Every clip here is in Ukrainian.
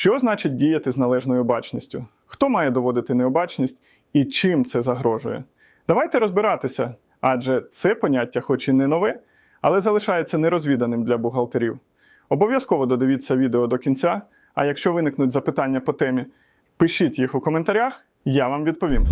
Що значить діяти з належною обачністю? Хто має доводити необачність і чим це загрожує? Давайте розбиратися, адже це поняття, хоч і не нове, але залишається нерозвіданим для бухгалтерів. Обов'язково додивіться відео до кінця, а якщо виникнуть запитання по темі, пишіть їх у коментарях, я вам відповім.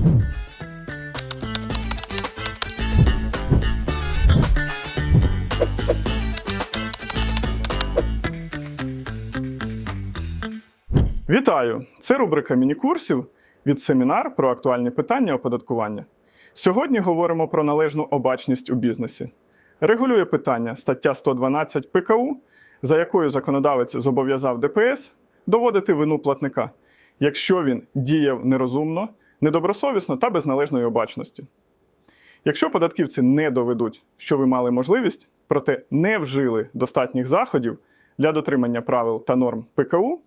Вітаю! Це рубрика міні-курсів від семінар про актуальні питання оподаткування. Сьогодні говоримо про належну обачність у бізнесі. Регулює питання стаття 112 ПКУ, за якою законодавець зобов'язав ДПС доводити вину платника, якщо він діяв нерозумно, недобросовісно та без належної обачності. Якщо податківці не доведуть, що ви мали можливість, проте не вжили достатніх заходів для дотримання правил та норм ПКУ,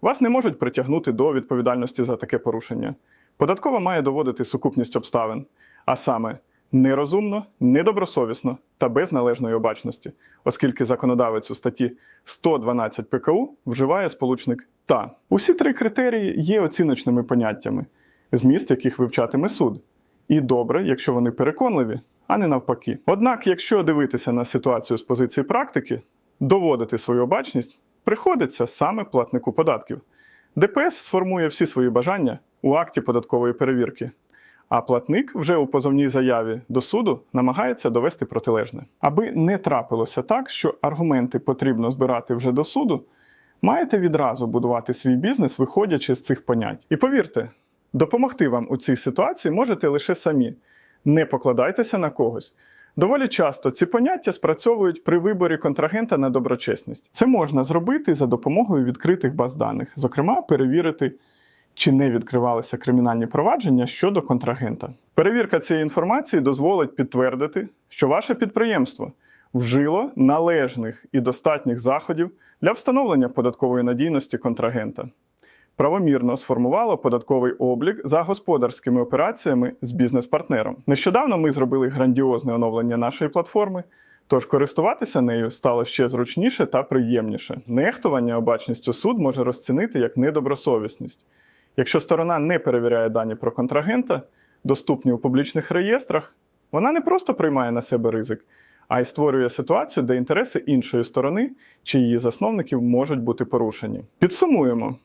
вас не можуть притягнути до відповідальності за таке порушення. Податкова має доводити сукупність обставин, а саме нерозумно, недобросовісно та без належної обачності, оскільки законодавець у статті 112 ПКУ вживає сполучник та. Усі три критерії є оціночними поняттями, зміст яких вивчатиме суд. І добре, якщо вони переконливі, а не навпаки. Однак, якщо дивитися на ситуацію з позиції практики, доводити свою обачність приходиться саме платнику податків. ДПС сформує всі свої бажання у акті податкової перевірки, а платник вже у позовній заяві до суду намагається довести протилежне. Аби не трапилося так, що аргументи потрібно збирати вже до суду, маєте відразу будувати свій бізнес, виходячи з цих понять. І повірте, допомогти вам у цій ситуації можете лише самі. Не покладайтеся на когось. Доволі часто ці поняття спрацьовують при виборі контрагента на доброчесність. Це можна зробити за допомогою відкритих баз даних, зокрема, перевірити, чи не відкривалися кримінальні провадження щодо контрагента. Перевірка цієї інформації дозволить підтвердити, що ваше підприємство вжило належних і достатніх заходів для встановлення податкової надійності контрагента правомірно сформувало податковий облік за господарськими операціями з бізнес-партнером. Нещодавно ми зробили грандіозне оновлення нашої платформи. Тож користуватися нею стало ще зручніше та приємніше. Нехтування обачністю суд може розцінити як недобросовісність. Якщо сторона не перевіряє дані про контрагента, доступні у публічних реєстрах, вона не просто приймає на себе ризик, а й створює ситуацію, де інтереси іншої сторони чи її засновників можуть бути порушені. Підсумуємо.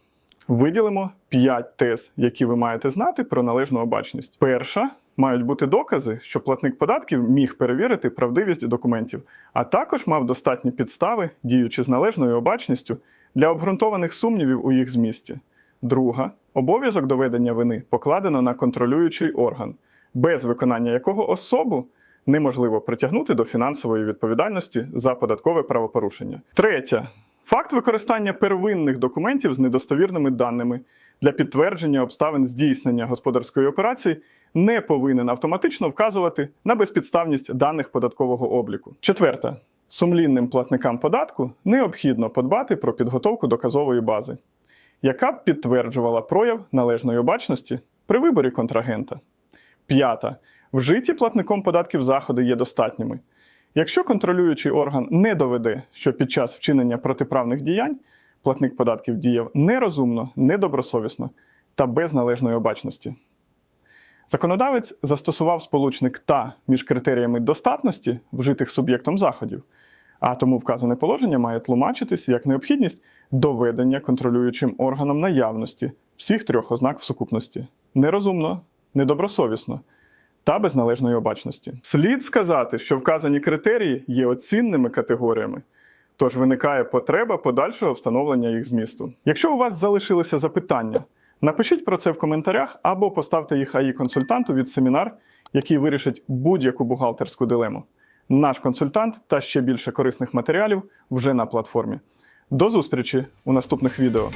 Виділимо 5 тез, які ви маєте знати про належну обачність. Перша мають бути докази, що платник податків міг перевірити правдивість документів, а також мав достатні підстави, діючи з належною обачністю, для обґрунтованих сумнівів у їх змісті. Друга обов'язок доведення вини покладено на контролюючий орган, без виконання якого особу неможливо притягнути до фінансової відповідальності за податкове правопорушення. Третя Факт використання первинних документів з недостовірними даними для підтвердження обставин здійснення господарської операції не повинен автоматично вказувати на безпідставність даних податкового обліку. Четверте. Сумлінним платникам податку необхідно подбати про підготовку доказової бази, яка б підтверджувала прояв належної обачності при виборі контрагента. П'ята. Вжиті платником податків заходи є достатніми. Якщо контролюючий орган не доведе, що під час вчинення протиправних діянь платник податків діяв нерозумно, недобросовісно та без належної обачності. Законодавець застосував сполучник та між критеріями достатності вжитих суб'єктом заходів, а тому вказане положення має тлумачитись як необхідність доведення контролюючим органом наявності всіх трьох ознак в сукупності нерозумно, недобросовісно та без належної обачності. Слід сказати, що вказані критерії є оцінними категоріями, тож виникає потреба подальшого встановлення їх змісту. Якщо у вас залишилися запитання, напишіть про це в коментарях або поставте їх АІ консультанту від семінар, який вирішить будь-яку бухгалтерську дилему. Наш консультант та ще більше корисних матеріалів вже на платформі. До зустрічі у наступних відео.